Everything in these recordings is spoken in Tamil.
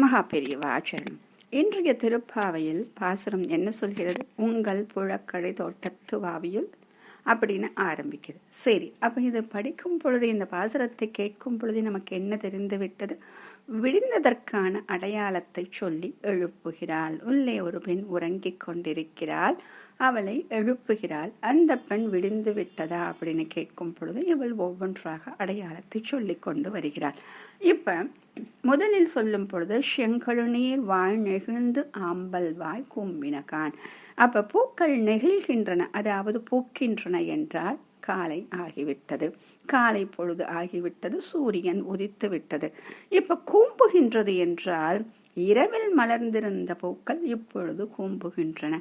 மகா பெரியவாச்சரணம் இன்றைய திருப்பாவையில் பாசுரம் என்ன சொல்கிறது? உங்கள் புழக்கடை தோட்டத்து வாவியுள் அப்படின்னு ஆரம்பிக்குது. சரி அப்போ இது படிக்கும் பொழுது இந்த பாசுரத்தை கேட்கும் பொழுது நமக்கு என்ன தெரிந்து விட்டது? விழுந்ததற்கான அடையாளத்தை சொல்லி எழுப்புகிறாள். உள்ளே ஒரு பெண் உறங்கிக் கொண்டிருக்கிறாள். அவளை எழுப்புகிறாள். அந்த பெண் விழுந்து விட்டதா? அப்படின்னு கேட்கும் பொழுது இவள் ஒவ்வொன்றாக அடையாளத்தை சொல்லி கொண்டு வருகிறாள். இப்ப முதலில் சொல்லும் பொழுது செங்கழுநீர் வாழ் நெகிழ்ந்து ஆம்பல் வாய் கும்பினகான். அப்ப பூக்கள் நெகிழ்கின்றன. அதாவது பூக்கின்றன என்றால் காலை ஆகிவிட்டது. காலை பொழுது ஆகிவிட்டது சூரியன் உதித்து விட்டது. இப்ப கூம்புகின்றது என்றால் இரவில் மலர்ந்திருந்த பூக்கள் இப்பொழுது கூம்புகின்றன.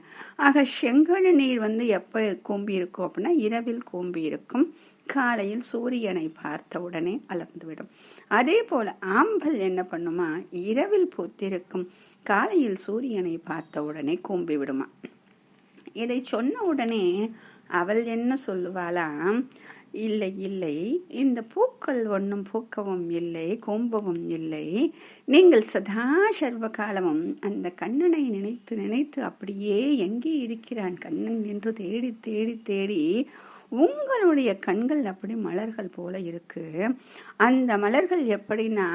ஆக செங்கழு நீர் வந்து எப்ப கூம்பி இருக்கும் அப்படின்னா இரவில் கூம்பி இருக்கும் காலையில் சூரியனை பார்த்த உடனே அலர்ந்துவிடும் அதே போல ஆம்பல் என்ன பண்ணுமா? இரவில் பூத்திருக்கும். காலையில் சூரியனை பார்த்த உடனே கூம்பி விடுமா இதை சொன்ன உடனே அவள் என்ன சொல்லுவாளாம்? இல்லை இல்லை. இந்த பூக்கள் ஒன்றும் பூக்கவும் இல்லை கோம்பவும் இல்லை. நீங்கள் சதா சர்வ காலமும் அந்த கண்ணனை நினைத்து நினைத்து அப்படியே எங்கே இருக்கிறான் கண்ணன் என்று தேடி தேடி தேடி உங்களுடைய கண்கள் அப்படி மலர்கள் போல இருக்கு. அந்த மலர்கள் எப்படின்னா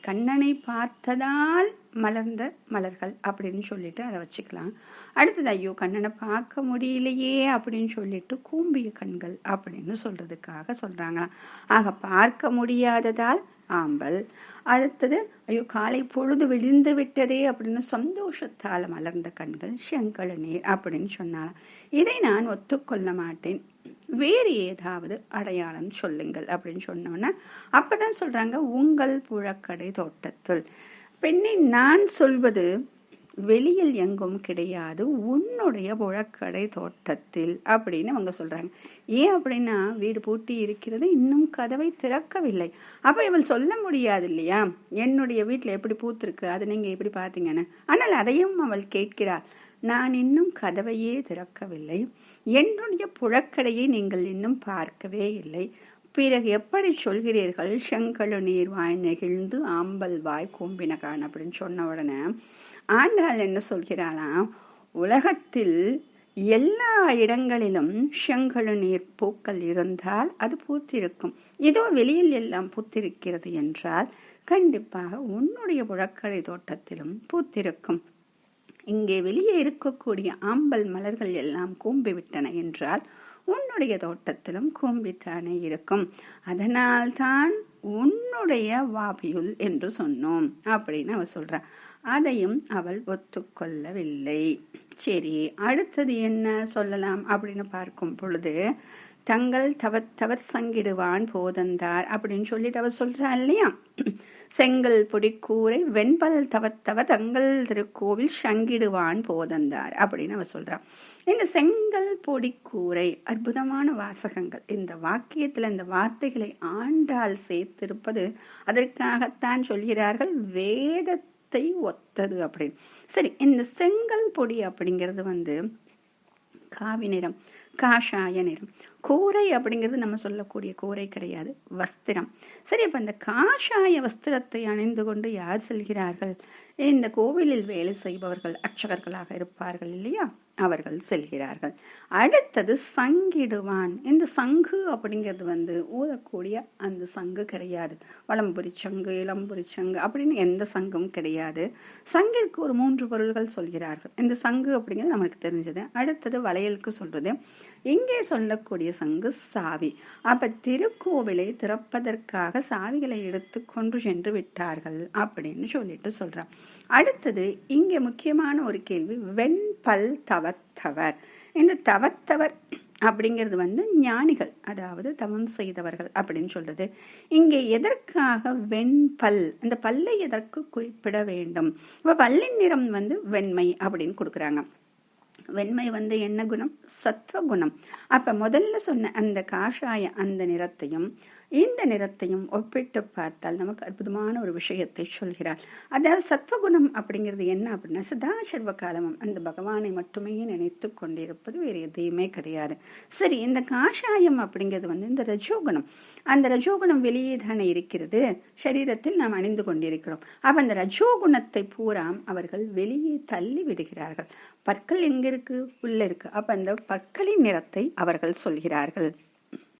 கண்ணனை பார்த்ததால் மலர்ந்த மலர்கள் அப்படின்னு சொல்லிட்டு அதை வச்சுக்கலாம். அடுத்தது ஐயோ கண்ணனை பார்க்க முடியலையே அப்படின்னு சொல்லிட்டு கூம்பிய கண்கள் அப்படின்னு சொல்றதுக்காக சொல்றாங்களாம். ஆக பார்க்க முடியாததால் ஆம்பல். அடுத்தது ஐயோ காலை பொழுது விழுந்து விட்டதே அப்படின்னு சந்தோஷத்தால் மலர்ந்த கண்கள் செங்கழ நீர் அப்படின்னு சொன்னாலாம் இதை நான் ஒத்துக்கொள்ள மாட்டேன். வேறு ஏதாவது அடையாளம் சொல்லுங்கள் அப்படின்னு சொன்னோன்னா அப்பதான் சொல்றாங்க உங்கள் புழக்கடை தோட்டத்துள். பெண்ணை நான் சொல்வது வெளியில் எங்கும் கிடையாது உன்னுடைய புழக்கடை தோட்டத்தில் அப்படின்னு அவங்க சொல்றாங்க. ஏன் அப்படின்னா வீடு பூட்டி இருக்கிறது இன்னும் கதவை திறக்கவில்லை. அப்ப இவள் சொல்ல முடியாது இல்லையா? என்னுடைய வீட்டுல எப்படி பூத்திருக்கு அதை நீங்க எப்படி பாத்தீங்கன்னு ஆனால் அதையும் அவள் கேட்கிறாள். நான் இன்னும் கதவையே திறக்கவில்லை. என்னுடைய புழக்கடையை நீங்கள் இன்னும் பார்க்கவே இல்லை. பிறகு எப்படி சொல்கிறீர்கள்? செங்கழு நீர் வாய் நெகிழ்ந்து ஆம்பல் வாய் கூம்பினகான் அப்படின்னு சொன்ன உடனே ஆண்டாள் என்ன சொல்கிறாராம் உலகத்தில் எல்லா இடங்களிலும் செங்கழு நீர் பூக்கள் இருந்தால் அது பூத்திருக்கும். இதோ வெளியில் எல்லாம் பூத்திருக்கிறது என்றால் கண்டிப்பாக உன்னுடைய புழக்கடை தோட்டத்திலும் பூத்திருக்கும். இங்கே வெளியே இருக்கக்கூடிய ஆம்பல் மலர்கள் எல்லாம் கூம்பிவிட்டன என்றால் உன்னுடைய தோட்டத்திலும் கூம்பித்தானே இருக்கும். அதனால்தான் உன்னுடைய வாபியுல் என்று சொன்னோம் அப்படின்னு அவ சொல்ற. அதையும் அவள் ஒத்துக்கொள்ளவில்லை. சரி அடுத்தது என்ன சொல்லலாம் அப்படின்னு பார்க்கும் பொழுது தங்கள் தவத்தவர் சங்கிடுவான் போதந்தார் அப்படின்னு சொல்லிட்டு அவர் சொல்றா இல்லையா? செங்கல் பொடிக்கூரை வெண்பல் தவத்தவ தங்கள் திருக்கோவில் சங்கிடுவான் போதந்தார் அப்படின்னு அவர் சொல்றான் இந்த செங்கல் பொடிக்கூரை அற்புதமான வாசகங்கள். இந்த வாக்கியத்துல இந்த வார்த்தைகளை ஆண்டால் சேர்த்திருப்பது அதற்காகத்தான் சொல்கிறார்கள் வேதத்தை ஒத்தது அப்படின்னு. சரி இந்த செங்கல் பொடி அப்படிங்கிறது வந்து காவி நிறம் காஷாய நிறம். கூரை அப்படிங்கிறது நம்ம சொல்லக்கூடிய கூரை கிடையாது வஸ்திரம். சரி அப்போ இந்த காஷாய வஸ்திரத்தை அணிந்து கொண்டு யார் செல்கிறார்கள்? இந்த கோவிலில் வேலை செய்பவர்கள் அர்ச்சகர்களாக இருப்பார்கள் இல்லையா? அவர்கள் செல்கிறார்கள். அடுத்தது சங்கிடுவான். இந்த சங்கு அப்படிங்கிறது வந்து ஊதக்கூடிய அந்த சங்கு கிடையாது. வளம்புரி சங்கு இளம்புரி சங்கு அப்படின்னு எந்த சங்கும் கிடையாது. சங்கிற்கு ஒரு மூன்று பொருள்கள் சொல்கிறார்கள். இந்த சங்கு அப்படிங்கிறது நமக்கு தெரிஞ்சது. அடுத்தது வளையலுக்கு சொல்றது. இங்கே சொல்லக்கூடிய சங்கு சாவி. அப்ப திருக்கோவிலை திறப்பதற்காக சாவிகளை எடுத்து கொண்டு சென்று விட்டார்கள் அப்படின்னு சொல்லிட்டு சொல்றான். அடுத்தது இங்கே முக்கியமான ஒரு கேள்வி வெண்பல் தவத்தவர். இந்த தவத்தவர் அப்படிங்கிறது வந்து ஞானிகள் அதாவது தவம் செய்தவர்கள் அப்படின்னு சொல்றது. இங்கே எதற்காக வெண்பல் அந்த பல்லை எதற்கு குறிப்பிட வேண்டும்? இப்போ பல்லின் நிறம் வந்து வெண்மை அப்படின்னு கொடுக்குறாங்க. வெண்மை வந்து என்ன குணம்? சத்வ குணம். அப்ப முதல்ல சொன்ன அந்த காஷாய அந்த நிறத்தையும் இந்த நிறத்தையும் ஒப்பிட்டு பார்த்தால் நமக்கு அற்புதமான ஒரு விஷயத்தை சொல்கிறார். அதாவது சத்வகுணம் அப்படிங்கிறது என்ன அப்படின்னா சதா சர்வ காலமும் அந்த பகவானை மட்டுமே நினைத்து கொண்டிருப்பது வேறு எதையுமே கிடையாது. சரி இந்த காஷாயம் அப்படிங்கிறது வந்து இந்த ரஜோகுணம். அந்த ரஜோகுணம் வெளியே தானே இருக்கிறது. சரீரத்தில் நாம் அணிந்து கொண்டிருக்கிறோம். அப்ப அந்த ரஜோகுணத்தை பூராம் அவர்கள் வெளியே தள்ளி விடுகிறார்கள். பற்கள் எங்க இருக்கு உள்ள இருக்கு. அப்ப அந்த பற்களின் நிறத்தை அவர்கள் சொல்கிறார்கள்.